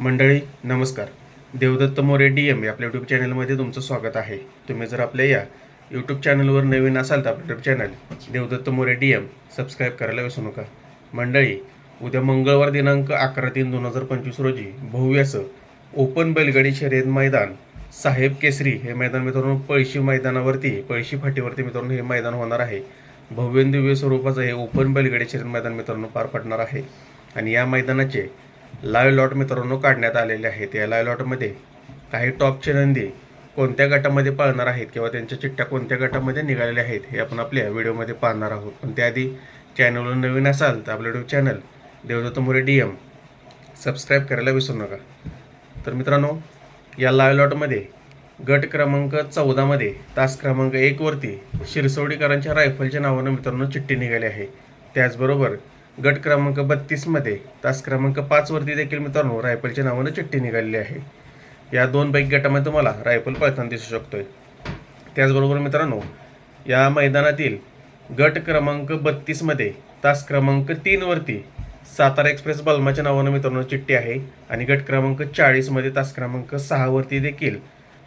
मंडळी नमस्कार. Devdatta More D M या आपल्या यूट्यूब चॅनलमध्ये तुमचं स्वागत आहे. तुम्ही जर आपल्या या यूट्यूब चॅनलवर नवीन असाल तर आपलं YouTube channel Devdatta More D M subscribe करायला विसरू नका. मंडळी उद्या मंगळवार दिनांक अकरा तीन दोन हजार पंचवीस रोजी भव्य ओपन बैलगाडी शर्यत मैदान साहेब केसरी हे मैदान मित्रांनो पळशी मैदानावरती पळशी फाटीवरती मित्रांनो हे मैदान होणार आहे. भव्य दिव्य स्वरूपाचं हे ओपन बैलगाडी शर्यत मैदान मित्रांनो पार पडणार आहे. आणि या मैदानाचे लाईव्ह लॉट मित्रांनो काढण्यात आलेले आहेत. या लाईव्ह लॉटमध्ये काही टॉपचे नंदी कोणत्या गटामध्ये पाळणार आहेत किंवा त्यांच्या चिठ्ठ्या कोणत्या गटामध्ये निघालेल्या आहेत हे आपण आपल्या व्हिडिओमध्ये पाहणार आहोत. पण त्याआधी चॅनलवर नवीन असाल तर आपलं YouTube channel Devdatta More D M subscribe करायला विसरू नका. तर मित्रांनो या लाईव्ह लॉटमध्ये गट क्रमांक चौदामध्ये तास क्रमांक एकवरती शिरसवडीकरांच्या रायफलच्या नावानं मित्रांनो चिठ्ठी निघाली आहे. त्याचबरोबर गट क्रमांक बत्तीसमध्ये तास क्रमांक पाचवरती देखील मित्रांनो रायफलच्या नावानं चिठ्ठी निघालेली आहे. या दोन बाईक गटामध्ये तुम्हाला रायफल पळताना दिसू शकतोय. त्याचबरोबर मित्रांनो या मैदानातील गट क्रमांक बत्तीसमध्ये तास क्रमांक तीनवरती सातारा एक्सप्रेस बल्माच्या नावानं मित्रांनो चिठ्ठी आहे आणि गट क्रमांक चाळीसमध्ये तास क्रमांक सहावरती देखील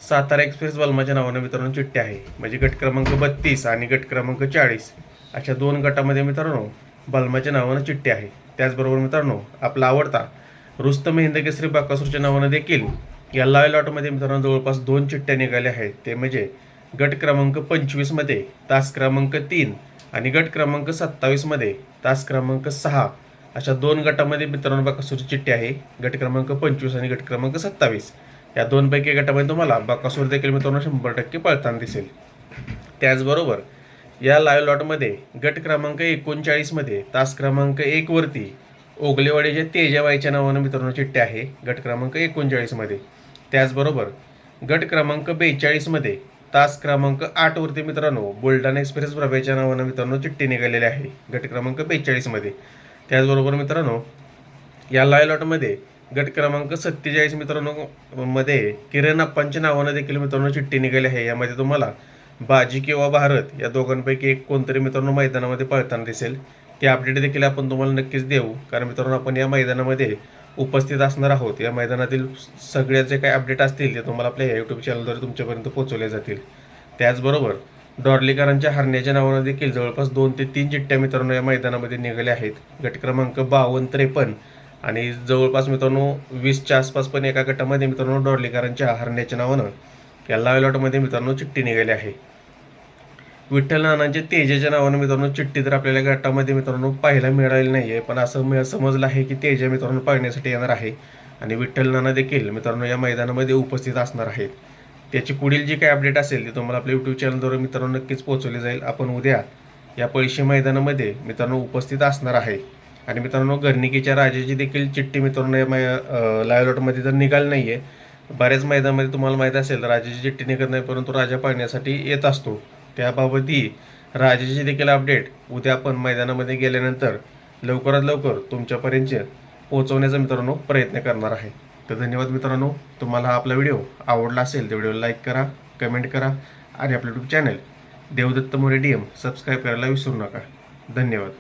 सातारा एक्सप्रेस बल्माच्या नावानं मित्रांनो चिठ्ठी आहे. म्हणजे गट क्रमांक बत्तीस आणि गट क्रमांक चाळीस अशा दोन गटामध्ये मित्रांनो बल्माच्या नावानं चिठ्ठी आहे. त्याचबरोबर मित्रांनो आपला आवडता रुस्तम हिंदकेसरी बाकासूरच्या नावानं देखील या लाय लॉटमध्ये मित्रांनो जवळपास दोन चिठ्ठ्या निघाल्या आहेत. ते म्हणजे गट क्रमांक पंचवीसमध्ये तास क्रमांक तीन आणि गट क्रमांक सत्तावीसमध्ये तास क्रमांक सहा अशा दोन गटामध्ये मित्रांनो बाकासूरची चिठ्ठी आहे. गट क्रमांक पंचवीस आणि गट क्रमांक सत्तावीस. या दोनपैकी गटामध्ये तुम्हाला बाकासूर देखील मित्रांनो शंभर टक्के पळताना दिसेल. त्याचबरोबर या लाईव्ह लॉटमध्ये गट क्रमांक एकोणचाळीसमध्ये तास क्रमांक एकवरती ओगलेवाडीच्या तेजाबाईच्या नावानं मित्रांनो चिठ्ठी आहे गट क्रमांक एकोणचाळीसमध्ये त्याचबरोबर गट क्रमांक बेचाळीसमध्ये तास क्रमांक आठवरती मित्रांनो बुलढाणा एक्सप्रेस प्रभेच्या नावानं मित्रांनो चिठ्ठी निघालेली आहे गट क्रमांक बेचाळीसमध्ये त्याचबरोबर मित्रांनो या लाय लॉटमध्ये गट क्रमांक सत्तेचाळीस मित्रांनो मध्ये किरण अप्पांच्या नावानं देखील मित्रांनो चिठ्ठी निघाली आहे. यामध्ये तुम्हाला बाजी किंवा भारत या दोघांपैकी एक कोणतरी मित्रांनो मैदानामध्ये पळताना दिसेल. ते अपडेट देखील आपण तुम्हाला नक्कीच देऊ. कारण मित्रांनो आपण या मैदानामध्ये उपस्थित असणार आहोत. या मैदानातील सगळ्या जे काही अपडेट असतील ते तुम्हाला आपल्या यूट्यूब चॅनलद्वारे तुमच्यापर्यंत पोहोचवले जातील. त्याचबरोबर डॉर्लीकरांच्या हरण्याच्या नावानं देखील जवळपास दोन ते तीन चिठ्ठ्या मित्रांनो या मैदानामध्ये निघाल्या आहेत. गट क्रमांक बावन्न त्रेपन्न आणि जवळपास मित्रांनो वीसच्या आसपास पण एका गटामध्ये मित्रांनो डॉर्लीकरांच्या हरण्याच्या नावानं या लाईव्ह लॉटमध्ये मित्रांनो चिठ्ठी निघाली आहे. विठ्ठल नानांचे तेजाच्या नावानं मित्रांनो चिठ्ठी तर आपल्याला गटामध्ये मित्रांनो पाहायला मिळालेली नाही आहे पण असं मिळ समजलं आहे की तेजा मित्रांनो पाहण्यासाठी येणार आहे. आणि विठ्ठल नाना देखील मित्रांनो या मैदानामध्ये उपस्थित असणार आहेत. त्याची पुढील जी काही अपडेट असेल ती तुम्हाला आपल्या यूट्यूब चॅनलद्वारे मित्रांनो नक्कीच पोहोचवली जाईल. आपण उद्या या पळशी मैदानामध्ये मित्रांनो उपस्थित असणार आहे. आणि मित्रांनो घरणिकीच्या राजाची देखील चिठ्ठी मित्रांनो या मै लायलॉटमध्ये जर तर निघाली नाही आहे बऱ्याच मैदानामध्ये तुम्हाला माहीत असेल राजाची चिठ्ठी निघत नाही परंतु राजा पाहण्यासाठी येत असतो. त्याबाबतही राजाचे देखील अपडेट उद्या आपण मैदानामध्ये गेल्यानंतर लवकरात लवकर तुमच्यापर्यंत पोहोचवण्याचा मित्रांनो प्रयत्न करणार आहे. तर धन्यवाद मित्रांनो. तुम्हाला हा आपला व्हिडिओ आवडला असेल तर व्हिडिओला लाईक करा कमेंट करा आणि आपलं YouTube channel Devdatta More D M subscribe करायला विसरू नका. धन्यवाद.